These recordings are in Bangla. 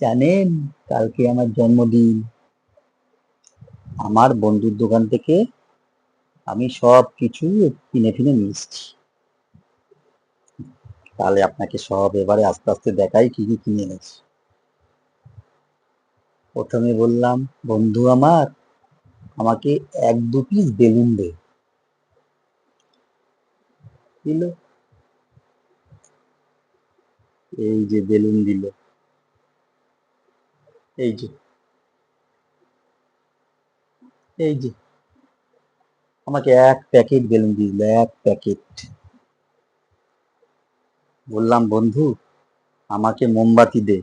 জানেন, কালকে আমার জন্মদিন। আমার বন্ধুর দোকান থেকে আমি সব কিছু কিনে ফিনে নিয়ে এসেছি। তাহলে আপনাকে সব এবারে আস্তে আস্তে দেখাই কি কি কিনে এনেছি। প্রথমে বললাম, বন্ধু আমার, আমাকে এক দু পিস বেলুন দে। এই যে বেলুন দিল। এই যে। এই যে। আমাকে এক প্যাকেট বেলুন দিল, এক প্যাকেট। বললাম, বন্ধু, আমাকে মোমবাতি দে।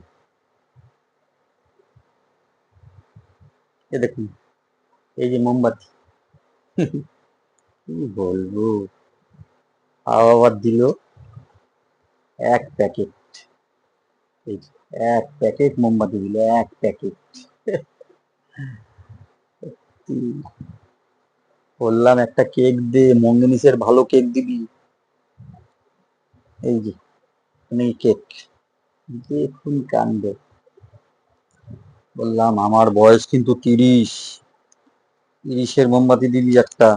এ দেখুন, এই যে মোমবাতি। কি বলব? আবার দিল, এক প্যাকেট। এই এক প্যাকেট মোমবাতি দিল, এক প্যাকেট বললাম, একটা কেক দে, মঙ্গনিসের ভালো কেক দিবি। এই যে নেই কেক দেখুন কাণ্ড। বললাম, আমার বয়স কিন্তু তিরিশ। তিরিশের মোমবাতি দিবি একটা।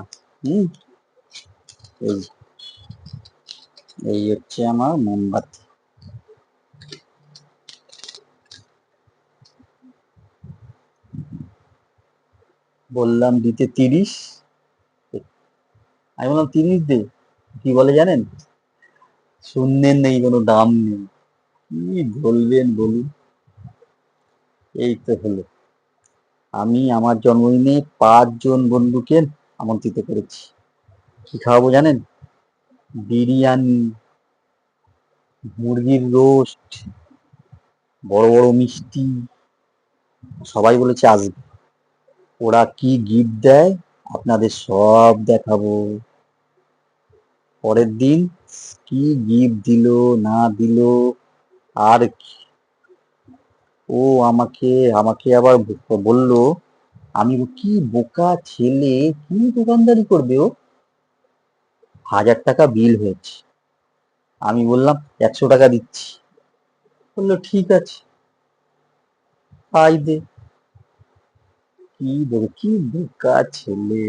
হুম? এই এই হচ্ছে আমার মোমবাতি। বললাম দিতে তিরিশ। আমি বললাম তিরিশ দে, কি বলে জানেন? শূন্যের নেই, কোনো দাম নেই। কি বলবেন বলুন? এই তো হলো। আমি আমার জন্মদিনে পাঁচজন বন্ধুকে আমন্ত্রিত করেছি। কি খাওয়াবো জানেন? বিরিয়ানি, মুরগির রোস্ট, বড় বড় মিষ্টি। সবাই বলেছে আসবে। ওরা কি গিফট দেয়? আপনাদের সব দেখাবো। পরের দিন কি গিফট দিল, না দিল, আর কি? ও আমাকে আমাকে আবার বলল, আমি কি বোকা ছেলে, কি দোকানদারি করবে ও? হাজার টাকা বিল হয়েছে। আমি বললাম, একশো টাকা দিচ্ছি। বলল, ঠিক আছে। আই দে। কি দেবে? কি বোকা ছেলে?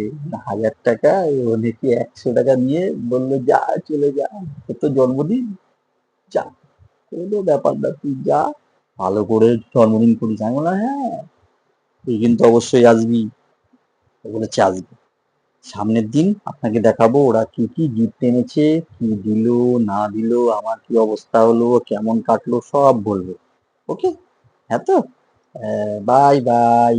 হাজার টাকা ও নাকি একশো টাকা নিয়ে বলল, যা, চলে যা, তোর তো জন্মদিন। যা। কোনো ব্যাপার না, তুই যা, ভালো করে জন্মদিন করিস। আমি বললাম হ্যাঁ তুই কিন্তু অবশ্যই আসবি। বলেছে, আসবি। সামনের দিন আপনাকে দেখাবো, ওরা কি কি গিফট এনেছে, কি দিল, না দিল, আমার কি অবস্থা হলো, কেমন কাটলো, সব বলব। ওকে? হ্যাঁ তো? Bye bye